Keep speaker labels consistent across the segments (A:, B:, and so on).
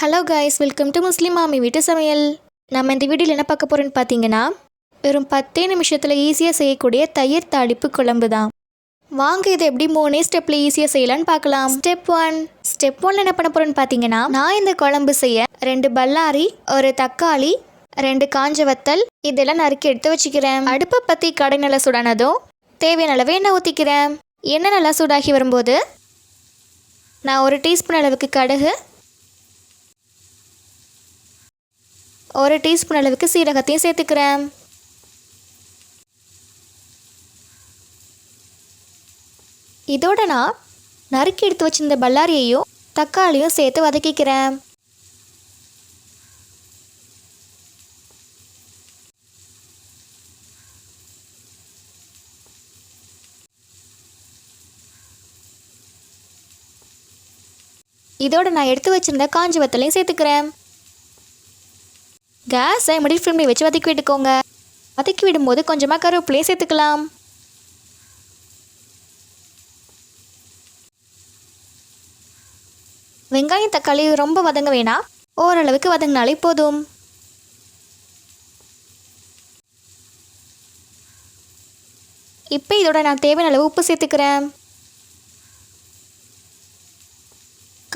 A: Hello guys welcome to முஸ்லீம் மாமி வீட்டு சமையல் நம்ம இந்த வீடியோவில் என்ன பார்க்க போகிறோன்னு பார்த்தீங்கன்னா வெறும் பத்தே நிமிஷத்தில் ஈஸியாக செய்யக்கூடிய தயிர் தாளிப்பு குழம்பு தான். வாங்க இதை எப்படி மூணே ஸ்டெப்பில் ஈஸியாக செய்யலான்னு பார்க்கலாம். ஸ்டெப் ஒன் ஸ்டெப் ஒன்ல என்ன பண்ண போகிறேன்னு பார்த்தீங்கன்னா நான் இந்த குழம்பு செய்ய ரெண்டு பல்லாரி ஒரு தக்காளி ரெண்டு காஞ்ச வத்தல் இதெல்லாம் நறுக்கி எடுத்து வச்சுக்கிறேன். அடுப்பை பற்றி கடை நல்லா சுடானதும் தேவையான அளவு எண்ணெய் ஊற்றிக்கிறேன் எண்ணெய் நல்லா சூடாகி வரும்போது நான் ஒரு டீஸ்பூன் அளவுக்கு கடுகு ஒரு டீஸ்பூன் அளவுக்கு சீரகத்தையும் சேர்த்துக்கிறேன். இதோட நான் நறுக்கி எடுத்து வச்சிருந்த பல்லாரியையும் தக்காளியும் சேர்த்து வதக்கிக்கிறேன். இதோட நான் எடுத்து வச்சிருந்த காஞ்சி வத்தலையும் சேர்த்துக்கிறேன். கேஸை மிடில் ஃப்ளேமில் வச்சு வதக்கி விட்டுக்கோங்க. வதக்கி விடும்போது கொஞ்சமாக கருவேப்பிலையும் சேர்த்துக்கலாம். வெங்காயம் தக்காளி ரொம்ப வதங்க வேணாம். ஓரளவுக்கு வதங்கினாலே போதும். இப்போ இதோட நான் தேவையான அளவு உப்பு சேர்த்துக்கிறேன்.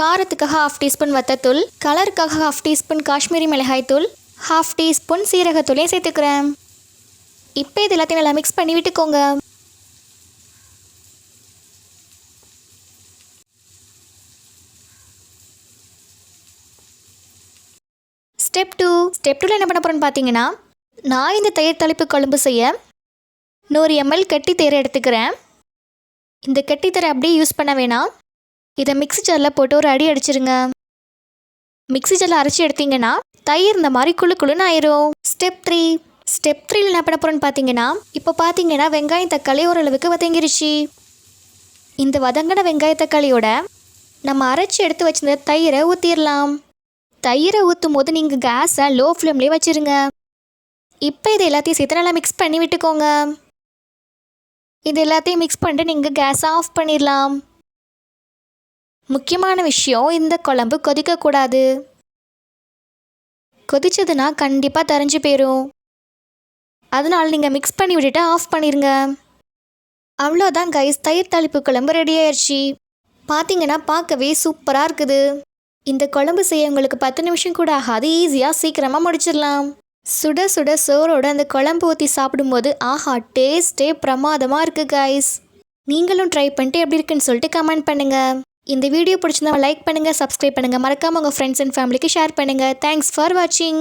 A: காரத்துக்காக ஹாஃப் டீஸ்பூன் வத்தத்தூள் கலருக்காக ஹாஃப் டீஸ்பூன் காஷ்மீரி மிளகாய்த்தூள் ஹாஃப் டீஸ்பூன் சீரகத்தூளையும் சேர்த்துக்கிறேன். இப்போ இது எல்லாத்தையும் நல்லா மிக்ஸ் பண்ணி விட்டுக்கோங்க. ஸ்டெப் டூ ஸ்டெப் டூவில் என்ன பண்ண போகிறேன்னு பார்த்தீங்கன்னா நான் இந்த தயிர் தலைப்பு குழம்பு செய்ய நூறு எம்எல் கெட்டி தயிரை எடுத்துக்கிறேன். இந்த கெட்டி தயிரை அப்படியே யூஸ் பண்ண வேணாம். இதை மிக்ஸி ஜாரில் போட்டு ஒரு அடி அடிச்சிருங்க. மிக்ஸி ஜாரில் அரைச்சி எடுத்தீங்கன்னா தயிர் இந்த மாதிரி குழு குழுன்னு ஆயிரும். ஸ்டெப் த்ரீ ஸ்டெப் த்ரீல என்ன பண்ண போகிறோன்னு பார்த்தீங்கன்னா இப்போ பார்த்தீங்கன்னா வெங்காயம் தக்காளி ஓரளவுக்கு வதங்கிருச்சு. இந்த வதங்கின வெங்காய தக்காளியோட நம்ம அரைச்சி எடுத்து வச்சிருந்த தயிரை ஊற்றிடலாம் தயிரை ஊற்றும் போது நீங்கள் கேஸை லோ ஃப்ளேம்லேயே வச்சுருங்க. இப்போ இது எல்லாத்தையும் சேர்த்து நல்லா மிக்ஸ் பண்ணி விட்டுக்கோங்க. இது எல்லாத்தையும் மிக்ஸ் பண்ணிட்டு நீங்கள் கேஸை ஆஃப் பண்ணிடலாம் முக்கியமான விஷயம் இந்த குழம்பு கொதிக்கக்கூடாது. கொதிச்சதுன்னா கண்டிப்பாக தரைஞ்சு போயிடும் அதனால் நீங்கள் மிக்ஸ் பண்ணி விட்டுட்டு ஆஃப் பண்ணிடுங்க அவ்வளோதான் கைஸ் தயிர் தாளிப்பு குழம்பு ரெடி ஆயிடுச்சு பார்த்தீங்கன்னா பார்க்கவே சூப்பராக இருக்குது. இந்த குழம்பு செய்ய உங்களுக்கு பத்து நிமிஷம் கூட ஆகாது ஈஸியாக சீக்கிரமாக முடிச்சிடலாம். சுட சுட சோறோட அந்த குழம்பு ஊற்றி சாப்பிடும்போது ஆஹா டேஸ்ட்டே பிரமாதமாக இருக்குது கைஸ் நீங்களும் ட்ரை பண்ணிட்டு எப்படி இருக்குன்னு சொல்லிட்டு கமெண்ட் பண்ணுங்கள் இந்த வீடியோ பிடிச்சிருந்தா லைக் பண்ணுங்கள் சப்ஸ்கிரைப் பண்ணுங்கள் மறக்காமல் உங்கள் ஃப்ரெண்ட்ஸ் அண்ட் ஃபேமிலிக்கு ஷேர் பண்ணுங்கள் தேங்க்ஸ் ஃபார் வாட்சிங்